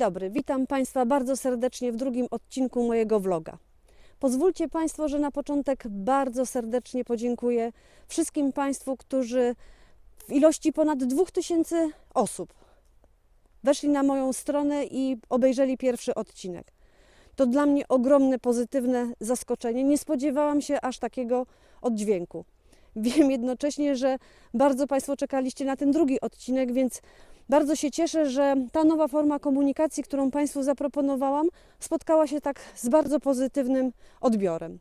dobry, witam Państwa bardzo serdecznie w drugim odcinku mojego vloga. Pozwólcie Państwo, że na początek bardzo serdecznie podziękuję wszystkim Państwu, którzy w ilości ponad 2000 osób weszli na moją stronę i obejrzeli pierwszy odcinek. To dla mnie ogromne pozytywne zaskoczenie. Nie spodziewałam się aż takiego oddźwięku. Wiem jednocześnie, że bardzo Państwo czekaliście na ten drugi odcinek, więc bardzo się cieszę, że ta nowa forma komunikacji, którą Państwu zaproponowałam, spotkała się tak z bardzo pozytywnym odbiorem.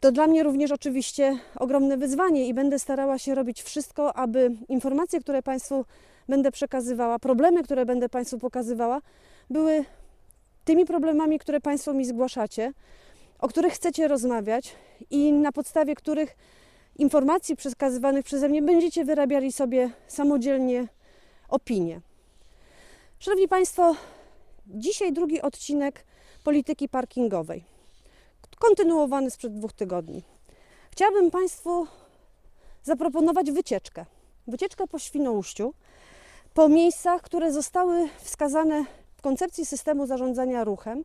To dla mnie również oczywiście ogromne wyzwanie i będę starała się robić wszystko, aby informacje, które Państwu będę przekazywała, problemy, które będę Państwu pokazywała, były tymi problemami, które Państwo mi zgłaszacie, o których chcecie rozmawiać i na podstawie których informacji przekazywanych przeze mnie będziecie wyrabiali sobie samodzielnie opinie. Szanowni Państwo, dzisiaj drugi odcinek polityki parkingowej, kontynuowany sprzed dwóch tygodni. Chciałabym Państwu zaproponować wycieczkę. Wycieczkę po Świnoujściu, po miejscach, które zostały wskazane w koncepcji systemu zarządzania ruchem,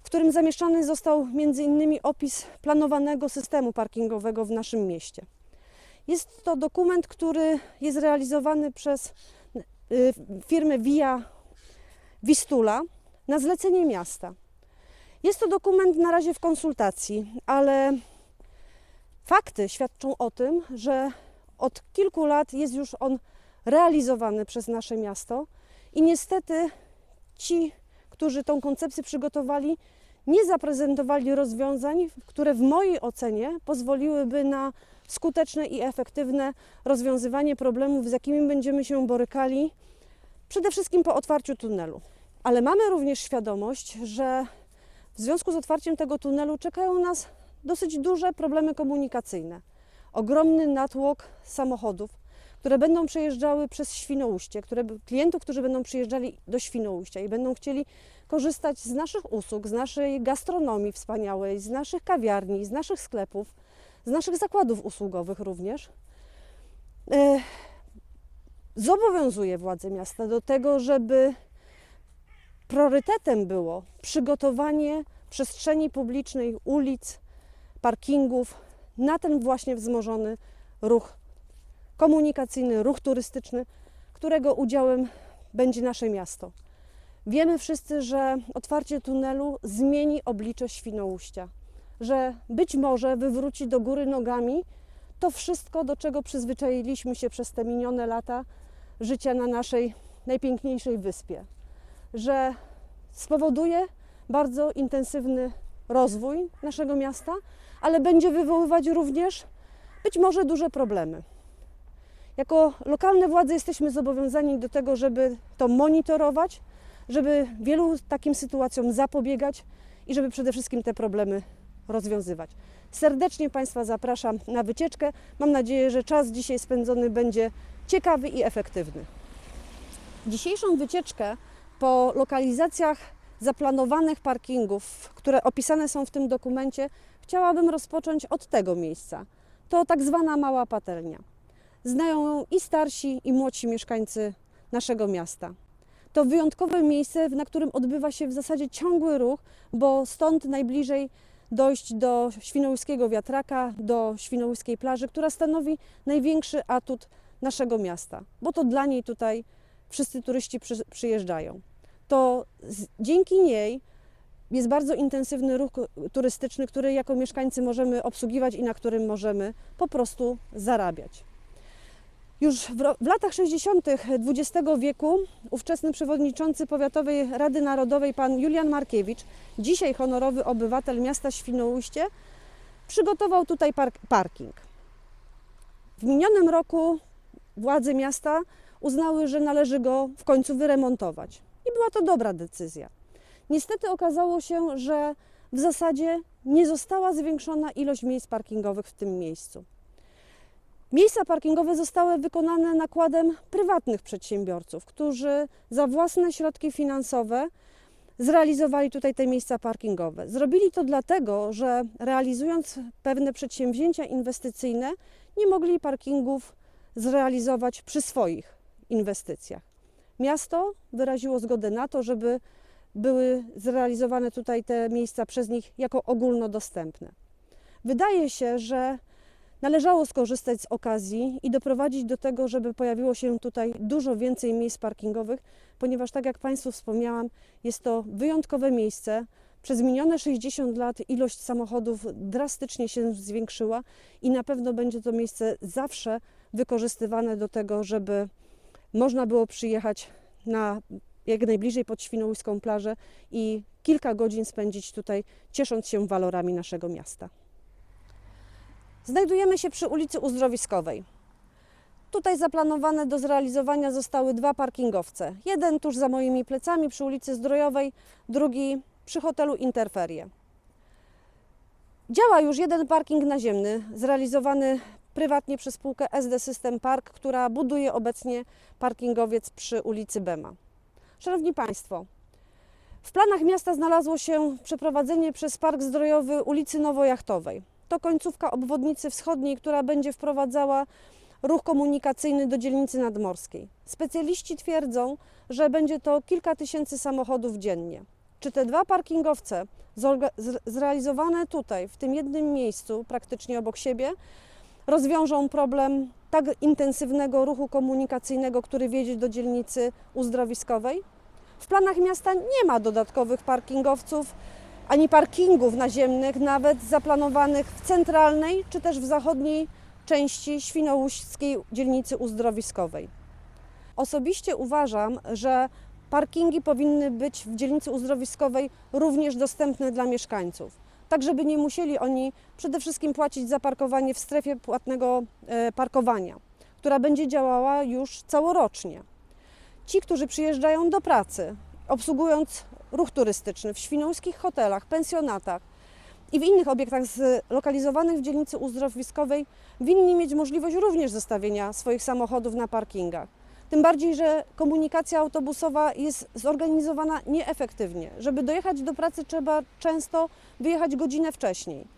w którym zamieszczany został m.in. opis planowanego systemu parkingowego w naszym mieście. Jest to dokument, który jest realizowany przez y, firmę Via Vistula na zlecenie miasta. Jest to dokument na razie w konsultacji, ale fakty świadczą o tym, że od kilku lat jest już on realizowany przez nasze miasto i niestety ci, którzy tą koncepcję przygotowali, nie zaprezentowali rozwiązań, które w mojej ocenie pozwoliłyby na skuteczne i efektywne rozwiązywanie problemów, z jakimi będziemy się borykali, przede wszystkim po otwarciu tunelu. Ale mamy również świadomość, że w związku z otwarciem tego tunelu czekają nas dosyć duże problemy komunikacyjne. Ogromny natłok samochodów, które będą przejeżdżały przez Świnoujście, które, klientów, którzy będą przyjeżdżali do Świnoujścia i będą chcieli korzystać z naszych usług, z naszej gastronomii wspaniałej, z naszych kawiarni, z naszych sklepów, z naszych zakładów usługowych również. E, zobowiązuje władze miasta do tego, żeby priorytetem było przygotowanie przestrzeni publicznej, ulic, parkingów na ten właśnie wzmożony ruch komunikacyjny, ruch turystyczny, którego udziałem będzie nasze miasto. Wiemy wszyscy, że otwarcie tunelu zmieni oblicze Świnoujścia, że być może wywróci do góry nogami to wszystko, do czego przyzwyczailiśmy się przez te minione lata życia na naszej najpiękniejszej wyspie, że spowoduje bardzo intensywny rozwój naszego miasta, ale będzie wywoływać również być może duże problemy. Jako lokalne władze jesteśmy zobowiązani do tego, żeby to monitorować, żeby wielu takim sytuacjom zapobiegać i żeby przede wszystkim te problemy rozwiązywać. Serdecznie Państwa zapraszam na wycieczkę. Mam nadzieję, że czas dzisiaj spędzony będzie ciekawy i efektywny. Dzisiejszą wycieczkę po lokalizacjach zaplanowanych parkingów, które opisane są w tym dokumencie, chciałabym rozpocząć od tego miejsca. To tak zwana mała patelnia. Znają ją i starsi, i młodsi mieszkańcy naszego miasta. To wyjątkowe miejsce, na którym odbywa się w zasadzie ciągły ruch, bo stąd najbliżej dojść do Świnoujskiego Wiatraka, do Świnoujskiej Plaży, która stanowi największy atut naszego miasta, bo to dla niej tutaj wszyscy turyści przy, przyjeżdżają. To z, dzięki niej jest bardzo intensywny ruch turystyczny, który jako mieszkańcy możemy obsługiwać i na którym możemy po prostu zarabiać. Już w, latach 60. XX wieku ówczesny przewodniczący Powiatowej Rady Narodowej pan Julian Markiewicz, dzisiaj honorowy obywatel miasta Świnoujście, przygotował tutaj park- parking. W minionym roku władze miasta uznały, że należy go w końcu wyremontować. I była to dobra decyzja. Niestety okazało się, że w zasadzie nie została zwiększona ilość miejsc parkingowych w tym miejscu. Miejsca parkingowe zostały wykonane nakładem prywatnych przedsiębiorców, którzy za własne środki finansowe zrealizowali tutaj te miejsca parkingowe. Zrobili to dlatego, że realizując pewne przedsięwzięcia inwestycyjne, nie mogli parkingów zrealizować przy swoich inwestycjach. miasto wyraziło zgodę na to, żeby były zrealizowane tutaj te miejsca przez nich jako ogólnodostępne. Wydaje się, że należało skorzystać z okazji i doprowadzić do tego, żeby pojawiło się tutaj dużo więcej miejsc parkingowych, ponieważ, tak jak Państwu wspomniałam, jest to wyjątkowe miejsce. Przez minione 60 lat ilość samochodów drastycznie się zwiększyła i na pewno będzie to miejsce zawsze wykorzystywane do tego, żeby można było przyjechać na jak najbliżej pod Świnoujską plażę i kilka godzin spędzić tutaj, ciesząc się walorami naszego miasta. Znajdujemy się przy ulicy Uzdrowiskowej. Tutaj zaplanowane do zrealizowania zostały dwa parkingowce. Jeden tuż za moimi plecami przy ulicy Zdrojowej, drugi przy hotelu Interferie. Działa już jeden parking naziemny, zrealizowany prywatnie przez spółkę SD System Park, która buduje obecnie parkingowiec przy ulicy Bema. Szanowni Państwo, w planach miasta znalazło się przeprowadzenie przez Park Zdrojowy ulicy Nowojachtowej. To końcówka obwodnicy wschodniej, która będzie wprowadzała ruch komunikacyjny do dzielnicy nadmorskiej. Specjaliści twierdzą, że będzie to kilka tysięcy samochodów dziennie. Czy te dwa parkingowce zrealizowane tutaj, w tym jednym miejscu, praktycznie obok siebie, rozwiążą problem tak intensywnego ruchu komunikacyjnego, który wiedzie do dzielnicy uzdrowiskowej? W planach miasta nie ma dodatkowych parkingowców ani parkingów naziemnych, nawet zaplanowanych w centralnej czy też w zachodniej części świnoujskiej dzielnicy uzdrowiskowej. Osobiście uważam, że parkingi powinny być w dzielnicy uzdrowiskowej również dostępne dla mieszkańców, tak żeby nie musieli oni przede wszystkim płacić za parkowanie w strefie płatnego e, parkowania, która będzie działała już całorocznie. Ci, którzy przyjeżdżają do pracy, obsługując ruch turystyczny w świnoujskich hotelach, pensjonatach i w innych obiektach zlokalizowanych w dzielnicy uzdrowiskowej, winni mieć możliwość również zostawienia swoich samochodów na parkingach. Tym bardziej, że komunikacja autobusowa jest zorganizowana nieefektywnie. Żeby dojechać do pracy, trzeba często wyjechać godzinę wcześniej.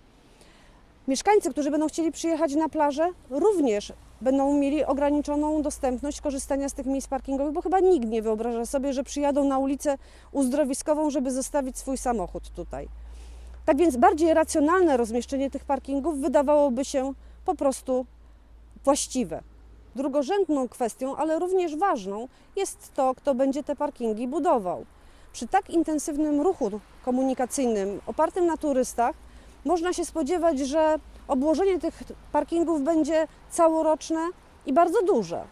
Mieszkańcy, którzy będą chcieli przyjechać na plażę, również będą mieli ograniczoną dostępność korzystania z tych miejsc parkingowych, bo chyba nikt nie wyobraża sobie, że przyjadą na ulicę uzdrowiskową, żeby zostawić swój samochód tutaj. Tak więc bardziej racjonalne rozmieszczenie tych parkingów wydawałoby się po prostu właściwe. Drugorzędną kwestią, ale również ważną, jest to, kto będzie te parkingi budował. Przy tak intensywnym ruchu komunikacyjnym opartym na turystach, można się spodziewać, że obłożenie tych parkingów będzie całoroczne i bardzo duże.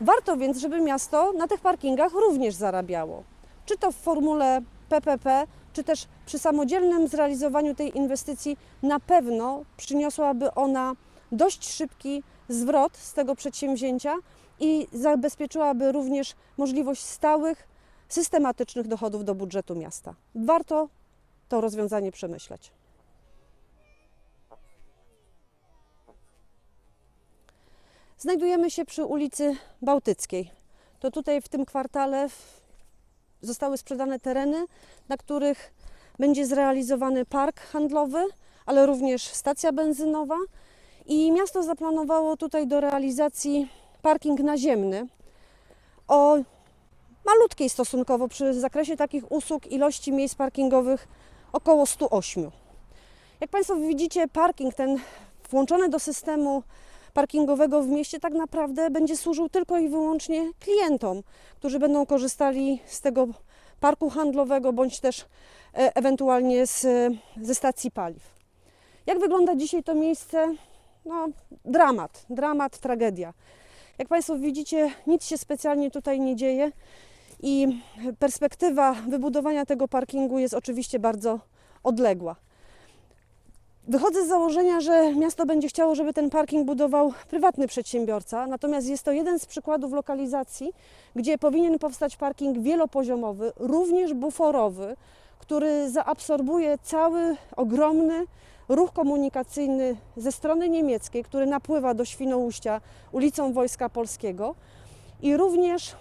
Warto więc, żeby miasto na tych parkingach również zarabiało. Czy to w formule PPP, czy też przy samodzielnym zrealizowaniu tej inwestycji, na pewno przyniosłaby ona dość szybki zwrot z tego przedsięwzięcia i zabezpieczyłaby również możliwość stałych, systematycznych dochodów do budżetu miasta. Warto to rozwiązanie przemyśleć. Znajdujemy się przy ulicy Bałtyckiej. To tutaj w tym kwartale zostały sprzedane tereny, na których będzie zrealizowany park handlowy, ale również stacja benzynowa. I miasto zaplanowało tutaj do realizacji parking naziemny o malutkiej stosunkowo przy zakresie takich usług ilości miejsc parkingowych około 108. Jak Państwo widzicie, parking ten włączony do systemu parkingowego w mieście tak naprawdę będzie służył tylko i wyłącznie klientom, którzy będą korzystali z tego parku handlowego bądź też e, ewentualnie z, ze stacji paliw. Jak wygląda dzisiaj to miejsce? No, dramat, dramat, tragedia. Jak Państwo widzicie, nic się specjalnie tutaj nie dzieje i perspektywa wybudowania tego parkingu jest oczywiście bardzo odległa. Wychodzę z założenia, że miasto będzie chciało, żeby ten parking budował prywatny przedsiębiorca, natomiast jest to jeden z przykładów lokalizacji, gdzie powinien powstać parking wielopoziomowy, również buforowy, który zaabsorbuje cały ogromny ruch komunikacyjny ze strony niemieckiej, który napływa do Świnoujścia ulicą Wojska Polskiego i również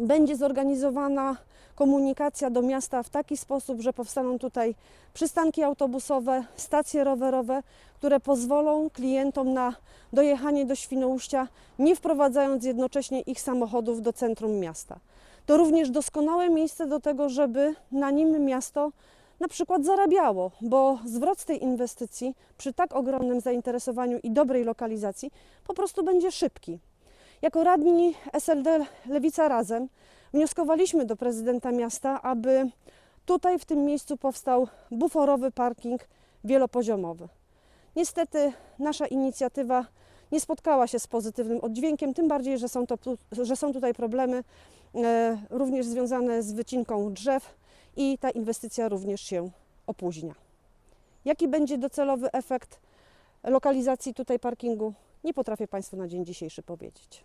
będzie zorganizowana komunikacja do miasta w taki sposób, że powstaną tutaj przystanki autobusowe, stacje rowerowe, które pozwolą klientom na dojechanie do Świnoujścia, nie wprowadzając jednocześnie ich samochodów do centrum miasta. To również doskonałe miejsce do tego, żeby na nim miasto na przykład zarabiało, bo zwrot tej inwestycji przy tak ogromnym zainteresowaniu i dobrej lokalizacji po prostu będzie szybki. Jako radni SLD Lewica Razem wnioskowaliśmy do prezydenta miasta, aby tutaj w tym miejscu powstał buforowy parking wielopoziomowy. Niestety nasza inicjatywa nie spotkała się z pozytywnym oddźwiękiem, tym bardziej, że są, to, że są tutaj problemy e, również związane z wycinką drzew i ta inwestycja również się opóźnia. Jaki będzie docelowy efekt lokalizacji tutaj parkingu? Nie potrafię Państwu na dzień dzisiejszy powiedzieć.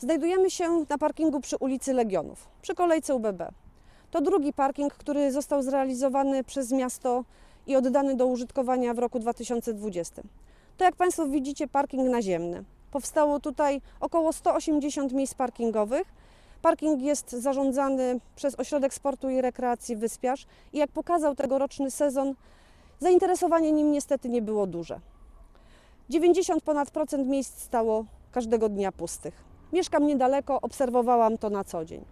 Znajdujemy się na parkingu przy ulicy Legionów, przy kolejce UBB. To drugi parking, który został zrealizowany przez miasto i oddany do użytkowania w roku 2020. To jak Państwo widzicie parking naziemny. Powstało tutaj około 180 miejsc parkingowych. Parking jest zarządzany przez Ośrodek Sportu i Rekreacji Wyspiarz i jak pokazał tegoroczny sezon, zainteresowanie nim niestety nie było duże. 90 ponad procent miejsc stało każdego dnia pustych. Mieszkam niedaleko, obserwowałam to na co dzień.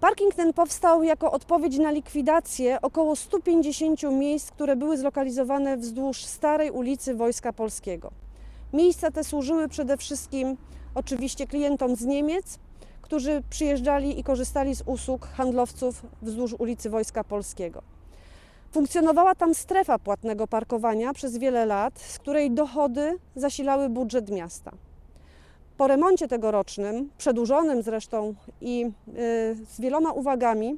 Parking ten powstał jako odpowiedź na likwidację około 150 miejsc, które były zlokalizowane wzdłuż starej ulicy Wojska Polskiego. Miejsca te służyły przede wszystkim oczywiście klientom z Niemiec, którzy przyjeżdżali i korzystali z usług handlowców wzdłuż ulicy Wojska Polskiego. Funkcjonowała tam strefa płatnego parkowania przez wiele lat, z której dochody zasilały budżet miasta. Po remoncie tegorocznym, przedłużonym zresztą i y, z wieloma uwagami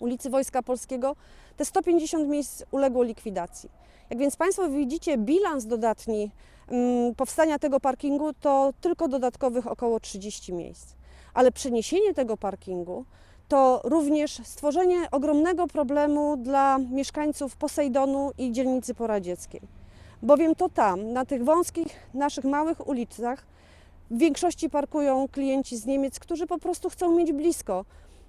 ulicy Wojska Polskiego, te 150 miejsc uległo likwidacji. Jak więc Państwo widzicie, bilans dodatni mm, powstania tego parkingu to tylko dodatkowych około 30 miejsc. Ale przeniesienie tego parkingu to również stworzenie ogromnego problemu dla mieszkańców Posejdonu i dzielnicy poradzieckiej. Bowiem to tam, na tych wąskich naszych małych ulicach, w większości parkują klienci z Niemiec, którzy po prostu chcą mieć blisko,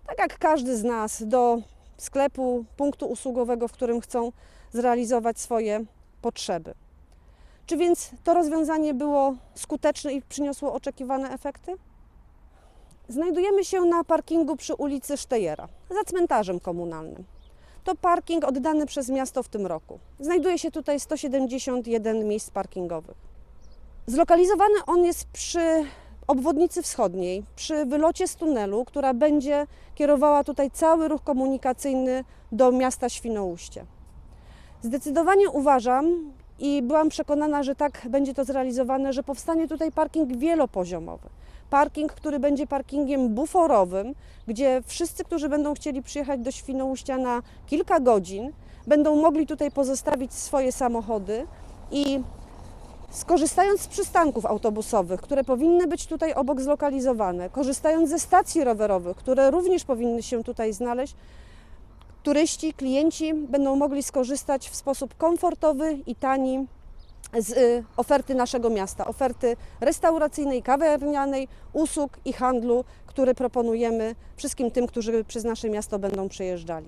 tak jak każdy z nas, do sklepu, punktu usługowego, w którym chcą zrealizować swoje potrzeby. Czy więc to rozwiązanie było skuteczne i przyniosło oczekiwane efekty? Znajdujemy się na parkingu przy ulicy Sztejera, za cmentarzem komunalnym. To parking oddany przez miasto w tym roku. Znajduje się tutaj 171 miejsc parkingowych. Zlokalizowany on jest przy obwodnicy wschodniej, przy wylocie z tunelu, która będzie kierowała tutaj cały ruch komunikacyjny do miasta Świnoujście. Zdecydowanie uważam i byłam przekonana, że tak będzie to zrealizowane, że powstanie tutaj parking wielopoziomowy. Parking, który będzie parkingiem buforowym, gdzie wszyscy, którzy będą chcieli przyjechać do Świnoujścia na kilka godzin, będą mogli tutaj pozostawić swoje samochody i Skorzystając z przystanków autobusowych, które powinny być tutaj obok zlokalizowane, korzystając ze stacji rowerowych, które również powinny się tutaj znaleźć, turyści, klienci będą mogli skorzystać w sposób komfortowy i tani z y, oferty naszego miasta, oferty restauracyjnej, kawiarnianej, usług i handlu, które proponujemy wszystkim tym, którzy przez nasze miasto będą przejeżdżali.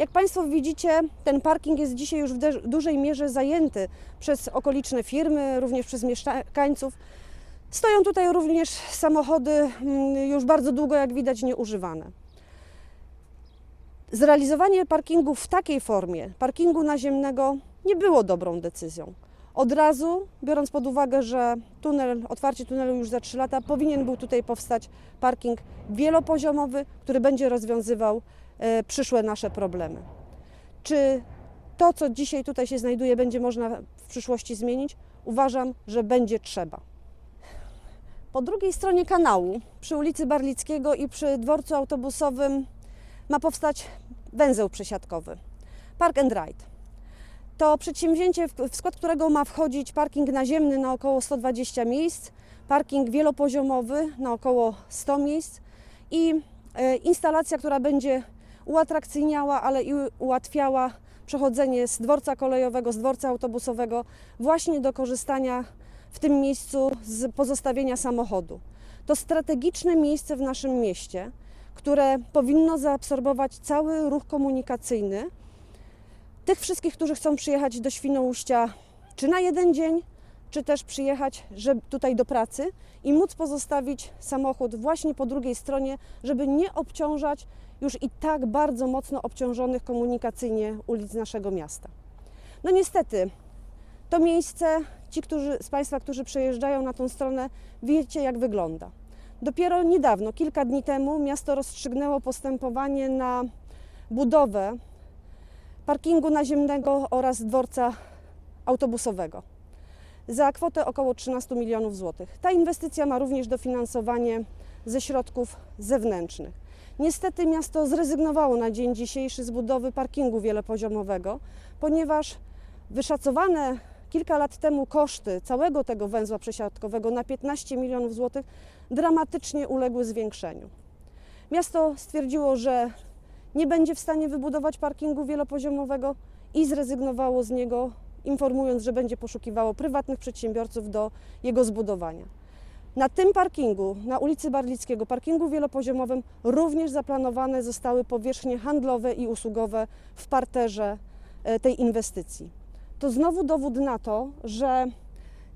Jak Państwo widzicie, ten parking jest dzisiaj już w dużej mierze zajęty przez okoliczne firmy, również przez mieszkańców. Stoją tutaj również samochody mm, już bardzo długo, jak widać, nieużywane. Zrealizowanie parkingu w takiej formie, parkingu naziemnego, nie było dobrą decyzją. Od razu, biorąc pod uwagę, że tunel, otwarcie tunelu już za 3 lata, powinien był tutaj powstać parking wielopoziomowy, który będzie rozwiązywał przyszłe nasze problemy. Czy to, co dzisiaj tutaj się znajduje, będzie można w przyszłości zmienić? Uważam, że będzie trzeba. Po drugiej stronie kanału, przy ulicy Barlickiego i przy dworcu autobusowym, ma powstać węzeł przesiadkowy Park and Ride. To przedsięwzięcie, w w skład którego ma wchodzić parking naziemny na około 120 miejsc, parking wielopoziomowy na około 100 miejsc i e, instalacja, która będzie uatrakcyjniała, ale i ułatwiała przechodzenie z dworca kolejowego, z dworca autobusowego właśnie do korzystania w tym miejscu z pozostawienia samochodu. To strategiczne miejsce w naszym mieście, które powinno zaabsorbować cały ruch komunikacyjny tych wszystkich, którzy chcą przyjechać do Świnoujścia czy na jeden dzień, czy też przyjechać żeby tutaj do pracy i móc pozostawić samochód właśnie po drugiej stronie, żeby nie obciążać już i tak bardzo mocno obciążonych komunikacyjnie ulic naszego miasta. No niestety, to miejsce, ci którzy, z Państwa, którzy przejeżdżają na tą stronę, wiecie jak wygląda. Dopiero niedawno, kilka dni temu, miasto rozstrzygnęło postępowanie na budowę parkingu naziemnego oraz dworca autobusowego za kwotę około 13 milionów złotych. Ta inwestycja ma również dofinansowanie ze środków zewnętrznych. Niestety miasto zrezygnowało na dzień dzisiejszy z budowy parkingu wielopoziomowego, ponieważ wyszacowane kilka lat temu koszty całego tego węzła przesiadkowego na 15 milionów złotych dramatycznie uległy zwiększeniu. Miasto stwierdziło, że nie będzie w stanie wybudować parkingu wielopoziomowego i zrezygnowało z niego, informując, że będzie poszukiwało prywatnych przedsiębiorców do jego zbudowania. Na tym parkingu, na ulicy Barlickiego, parkingu wielopoziomowym, również zaplanowane zostały powierzchnie handlowe i usługowe w parterze e, tej inwestycji. To znowu dowód na to, że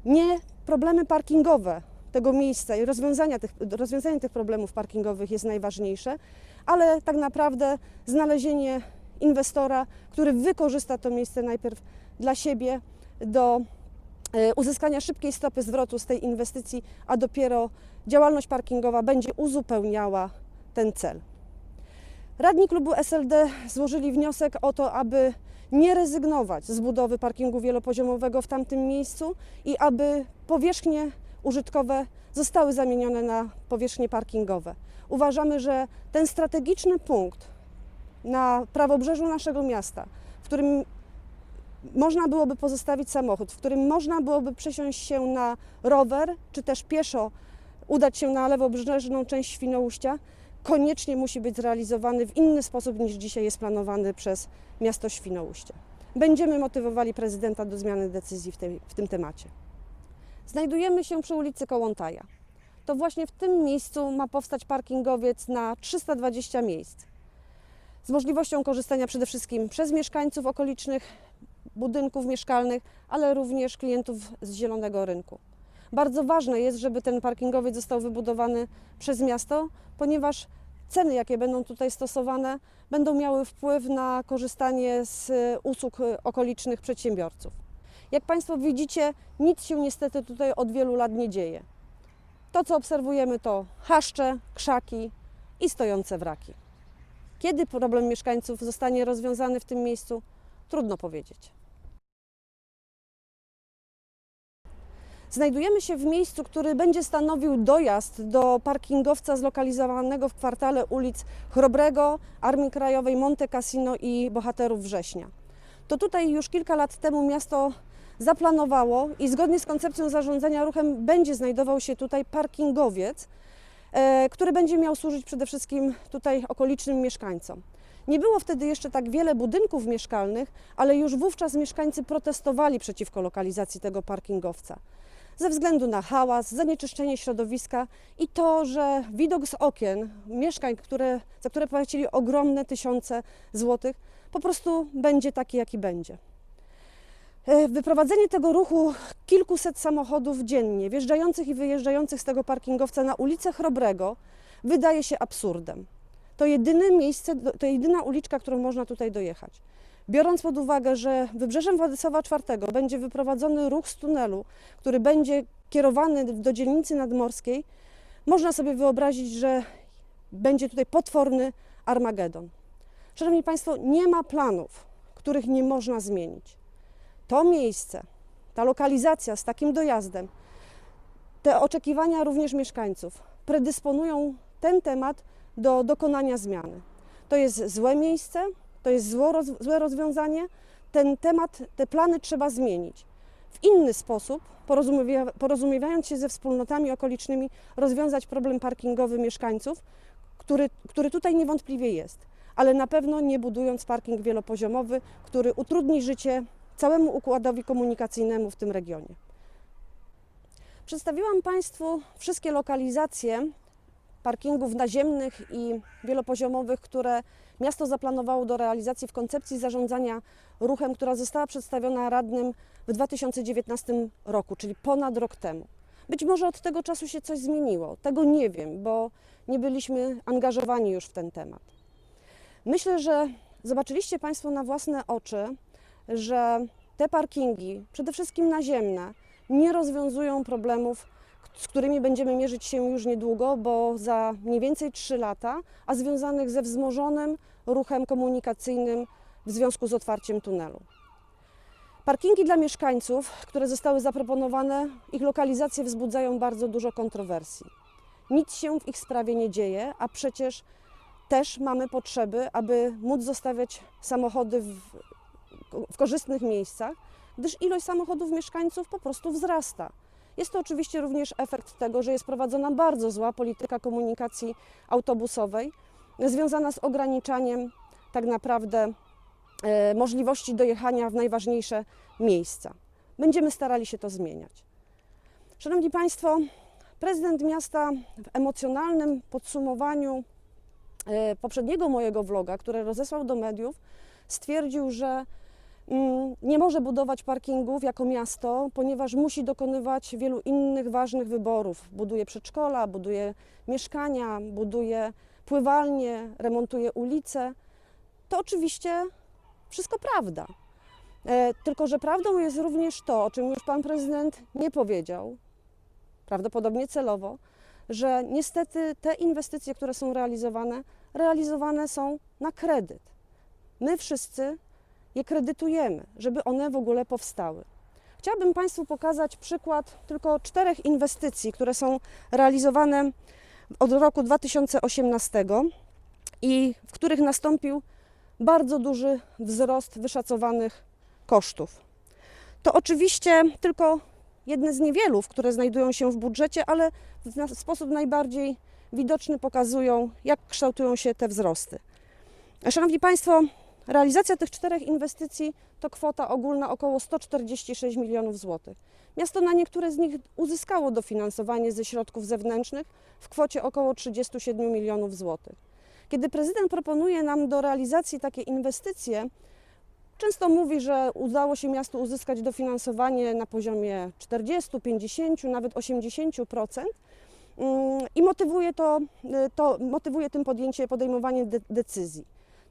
nie problemy parkingowe tego miejsca i rozwiązania tych, rozwiązanie tych problemów parkingowych jest najważniejsze, ale tak naprawdę znalezienie inwestora, który wykorzysta to miejsce najpierw dla siebie do uzyskania szybkiej stopy zwrotu z tej inwestycji, a dopiero działalność parkingowa będzie uzupełniała ten cel. Radni klubu SLD złożyli wniosek o to, aby nie rezygnować z budowy parkingu wielopoziomowego w tamtym miejscu i aby powierzchnie użytkowe zostały zamienione na powierzchnie parkingowe. Uważamy, że ten strategiczny punkt na prawobrzeżu naszego miasta, w którym można byłoby pozostawić samochód, w którym można byłoby przesiąść się na rower, czy też pieszo udać się na lewobrzeżną część Świnoujścia, koniecznie musi być zrealizowany w inny sposób niż dzisiaj jest planowany przez miasto Świnoujście. Będziemy motywowali prezydenta do zmiany decyzji w, tej, w tym temacie. Znajdujemy się przy ulicy Kołątaja. To właśnie w tym miejscu ma powstać parkingowiec na 320 miejsc. Z możliwością korzystania przede wszystkim przez mieszkańców okolicznych budynków mieszkalnych, ale również klientów z Zielonego Rynku. Bardzo ważne jest, żeby ten parkingowiec został wybudowany przez miasto, ponieważ ceny, jakie będą tutaj stosowane, będą miały wpływ na korzystanie z usług okolicznych przedsiębiorców. Jak Państwo widzicie, nic się niestety tutaj od wielu lat nie dzieje. To, co obserwujemy, to chaszcze, krzaki i stojące wraki. Kiedy problem mieszkańców zostanie rozwiązany w tym miejscu, trudno powiedzieć. Znajdujemy się w miejscu, który będzie stanowił dojazd do parkingowca zlokalizowanego w kwartale ulic Chrobrego, Armii Krajowej, Monte Cassino i Bohaterów Września. To tutaj już kilka lat temu miasto zaplanowało i zgodnie z koncepcją zarządzania ruchem będzie znajdował się tutaj parkingowiec, e, który będzie miał służyć przede wszystkim tutaj okolicznym mieszkańcom. Nie było wtedy jeszcze tak wiele budynków mieszkalnych, ale już wówczas mieszkańcy protestowali przeciwko lokalizacji tego parkingowca. Ze względu na hałas, zanieczyszczenie środowiska i to, że widok z okien mieszkań, które, za które płacili ogromne tysiące złotych, po prostu będzie taki, jaki będzie. E, Wyprowadzenie tego ruchu kilkuset samochodów dziennie, wjeżdżających i wyjeżdżających z tego parkingowca na ulicę Chrobrego, wydaje się absurdem. To jedyne miejsce, to jedyna uliczka, którą można tutaj dojechać. Biorąc pod uwagę, że wybrzeżem Władysława IV będzie wyprowadzony ruch z tunelu, który będzie kierowany do dzielnicy nadmorskiej, można sobie wyobrazić, że będzie tutaj potworny Armagedon. Szanowni Państwo, nie ma planów, których nie można zmienić. To miejsce, ta lokalizacja z takim dojazdem, te oczekiwania również mieszkańców predysponują ten temat do dokonania zmiany. To jest złe miejsce, to jest złe rozwiązanie. Ten temat, te plany trzeba zmienić. W inny sposób, porozumiewa, porozumiewając się ze wspólnotami okolicznymi, rozwiązać problem parkingowy mieszkańców, który, który tutaj niewątpliwie jest, ale na pewno nie budując parking wielopoziomowy, który utrudni życie całemu układowi komunikacyjnemu w tym regionie. Przedstawiłam Państwu wszystkie lokalizacje parkingów naziemnych i wielopoziomowych, które miasto zaplanowało do realizacji w koncepcji zarządzania ruchem, która została przedstawiona radnym w 2019 roku, czyli ponad rok temu. Być może od tego czasu się coś zmieniło. Tego nie wiem, bo nie byliśmy angażowani już w ten temat. Myślę, że zobaczyliście Państwo na własne oczy, że te parkingi, przede wszystkim naziemne, nie rozwiązują problemów, z którymi będziemy mierzyć się już niedługo, bo za mniej więcej 3 lata, a związanych ze wzmożonym ruchem komunikacyjnym w związku z otwarciem tunelu. Parkingi dla mieszkańców, które zostały zaproponowane, ich lokalizacje wzbudzają bardzo dużo kontrowersji. Nic się w ich sprawie nie dzieje, a przecież też mamy potrzeby, aby móc zostawiać samochody w, w korzystnych miejscach, gdyż ilość samochodów mieszkańców po prostu wzrasta. Jest to oczywiście również efekt tego, że jest prowadzona bardzo zła polityka komunikacji autobusowej, związana z ograniczaniem tak naprawdę e, możliwości dojechania w najważniejsze miejsca. Będziemy starali się to zmieniać. Szanowni Państwo, prezydent miasta w emocjonalnym podsumowaniu e, poprzedniego mojego vloga, który rozesłał do mediów, stwierdził, że nie może budować parkingów jako miasto, ponieważ musi dokonywać wielu innych ważnych wyborów. Buduje przedszkola, buduje mieszkania, buduje pływalnie, remontuje ulice. To oczywiście wszystko prawda. E, Tylko, że prawdą jest również to, o czym już pan prezydent nie powiedział, prawdopodobnie celowo, że niestety te inwestycje, które są realizowane, realizowane są na kredyt. My wszyscy je kredytujemy, żeby one w ogóle powstały. Chciałabym Państwu pokazać przykład tylko czterech inwestycji, które są realizowane od roku 2018 i w których nastąpił bardzo duży wzrost wyszacowanych kosztów. To oczywiście tylko jedne z niewielu, które znajdują się w budżecie, ale w sposób najbardziej widoczny pokazują, jak kształtują się te wzrosty. Szanowni Państwo, realizacja tych czterech inwestycji to kwota ogólna około 146 milionów złotych. Miasto na niektóre z nich uzyskało dofinansowanie ze środków zewnętrznych w kwocie około 37 milionów złotych. Kiedy prezydent proponuje nam do realizacji takie inwestycje, często mówi, że udało się miastu uzyskać dofinansowanie na poziomie 40, 50, nawet 80%. Mm, I motywuje, to, y, to, motywuje tym podjęcie, podejmowanie de- decyzji.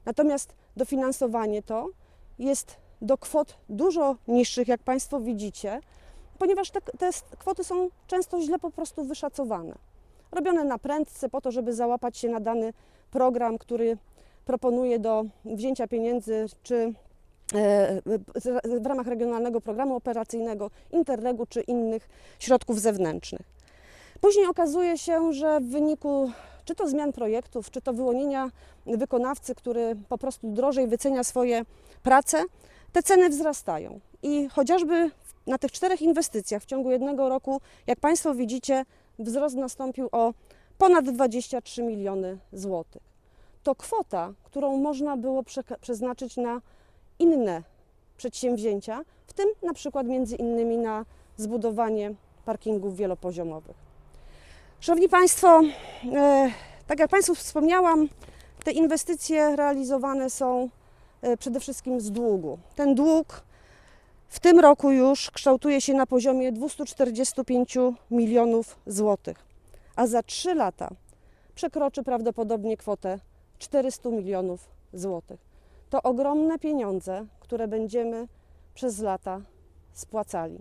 Natomiast dofinansowanie to jest do kwot dużo niższych, jak Państwo widzicie, ponieważ te, te kwoty są często źle po prostu wyszacowane. Robione na prędce po to, żeby załapać się na dany program, który proponuje do wzięcia pieniędzy czy e, w ramach regionalnego programu operacyjnego, Interregu czy innych środków zewnętrznych. Później okazuje się, że w wyniku czy to zmian projektów, czy to wyłonienia wykonawcy, który po prostu drożej wycenia swoje prace, te ceny wzrastają. I chociażby na tych czterech inwestycjach w ciągu jednego roku, jak Państwo widzicie, wzrost nastąpił o ponad 23 miliony złotych. To kwota, którą można było przeznaczyć na inne przedsięwzięcia, w tym na przykład między innymi na zbudowanie parkingów wielopoziomowych. Szanowni Państwo, e, tak jak Państwu wspomniałam, te inwestycje realizowane są e, przede wszystkim z długu. Ten dług w tym roku już kształtuje się na poziomie 245 milionów złotych, a za 3 lata przekroczy prawdopodobnie kwotę 400 milionów złotych. To ogromne pieniądze, które będziemy przez lata spłacali.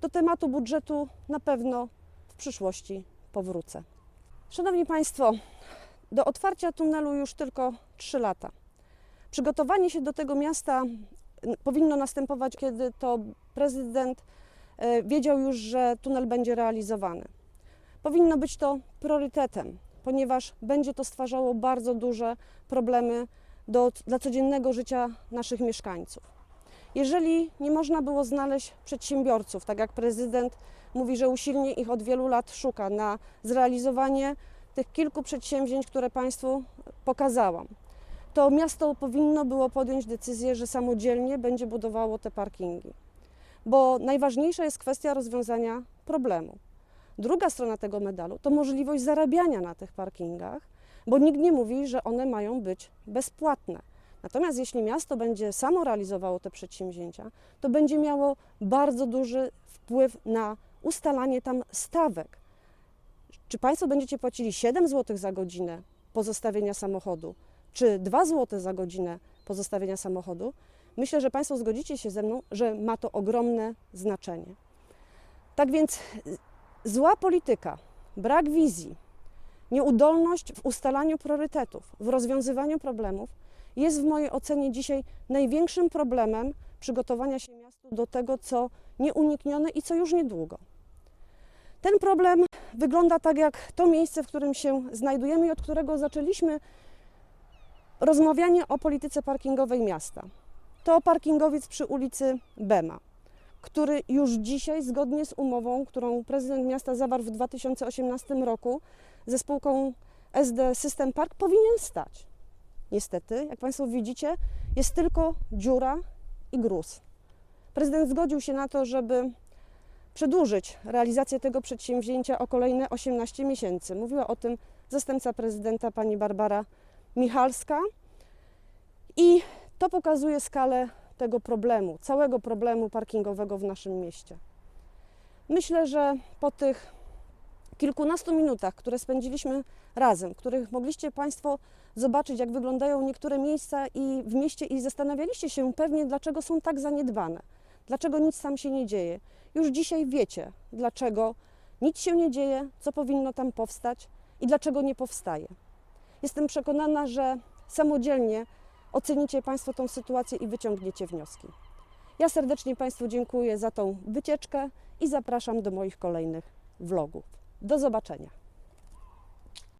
Do tematu budżetu na pewno w przyszłości powrócę. Szanowni Państwo, do otwarcia tunelu już tylko 3 lata. Przygotowanie się do tego miasta powinno następować, kiedy to prezydent e, wiedział już, że tunel będzie realizowany. Powinno być to priorytetem, ponieważ będzie to stwarzało bardzo duże problemy do, dla codziennego życia naszych mieszkańców. Jeżeli nie można było znaleźć przedsiębiorców, tak jak prezydent mówi, że usilnie ich od wielu lat szuka na zrealizowanie tych kilku przedsięwzięć, które Państwu pokazałam, to miasto powinno było podjąć decyzję, że samodzielnie będzie budowało te parkingi. Bo najważniejsza jest kwestia rozwiązania problemu. Druga strona tego medalu to możliwość zarabiania na tych parkingach, bo nikt nie mówi, że one mają być bezpłatne. Natomiast jeśli miasto będzie samo realizowało te przedsięwzięcia, to będzie miało bardzo duży wpływ na ustalanie tam stawek. Czy Państwo będziecie płacili 7 zł za godzinę pozostawienia samochodu, czy 2 zł za godzinę pozostawienia samochodu? Myślę, że Państwo zgodzicie się ze mną, że ma to ogromne znaczenie. Tak więc zła polityka, brak wizji, nieudolność w ustalaniu priorytetów, w rozwiązywaniu problemów jest w mojej ocenie dzisiaj największym problemem przygotowania się miastu do tego, co nieuniknione i co już niedługo. Ten problem wygląda tak jak to miejsce, w którym się znajdujemy i od którego zaczęliśmy rozmawianie o polityce parkingowej miasta. To parkingowiec przy ulicy Bema, który już dzisiaj, zgodnie z umową, którą prezydent miasta zawarł w 2018 roku ze spółką SD System Park, powinien stać. Niestety, jak Państwo widzicie, jest tylko dziura i gruz. Prezydent zgodził się na to, żeby przedłużyć realizację tego przedsięwzięcia o kolejne 18 miesięcy. Mówiła o tym zastępca prezydenta pani Barbara Michalska. I to pokazuje skalę tego problemu, całego problemu parkingowego w naszym mieście. Myślę, że po tych kilkunastu minutach, które spędziliśmy razem, których mogliście Państwo zobaczyć, jak wyglądają niektóre miejsca i w mieście i zastanawialiście się pewnie, dlaczego są tak zaniedbane, dlaczego nic tam się nie dzieje. Już dzisiaj wiecie, dlaczego nic się nie dzieje, co powinno tam powstać i dlaczego nie powstaje. Jestem przekonana, że samodzielnie ocenicie Państwo tą sytuację i wyciągniecie wnioski. Ja serdecznie Państwu dziękuję za tą wycieczkę i zapraszam do moich kolejnych vlogów. Do zobaczenia.